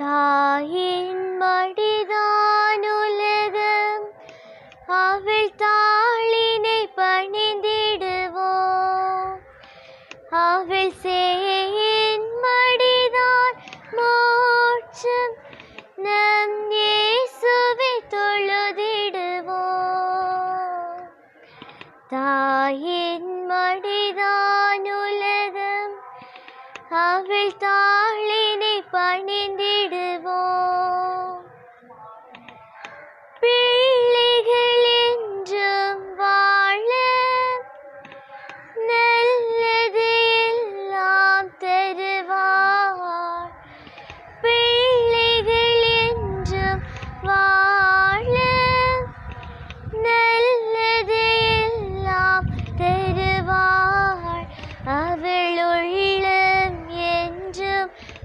தாயின் மடிதான் உலகம் அவள் தாளினை பணிந்திடுவோம். அவள் சேயின் மடிதான் மோட்சம் நம் இயேசுவை தொழுதிடுவோம். தாயின் மடிதான் அவள் தாளினை பணிந்திடுவோம்.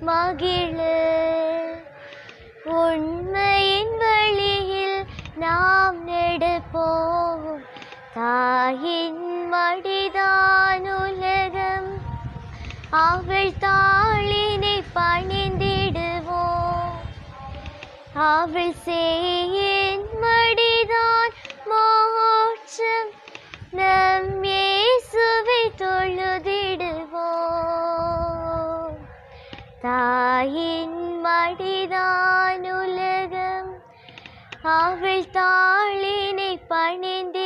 மகிழு. உண்மையின் வழியில் நாம் நெடுப்போம். தாயின் மடிதான் உலகம். அவள் தாளினை பணிந்திடுவோம். அவள் செய்யின் மடி தாயின் மடிதான் உலகம். அவள் தாளினை பணிந்து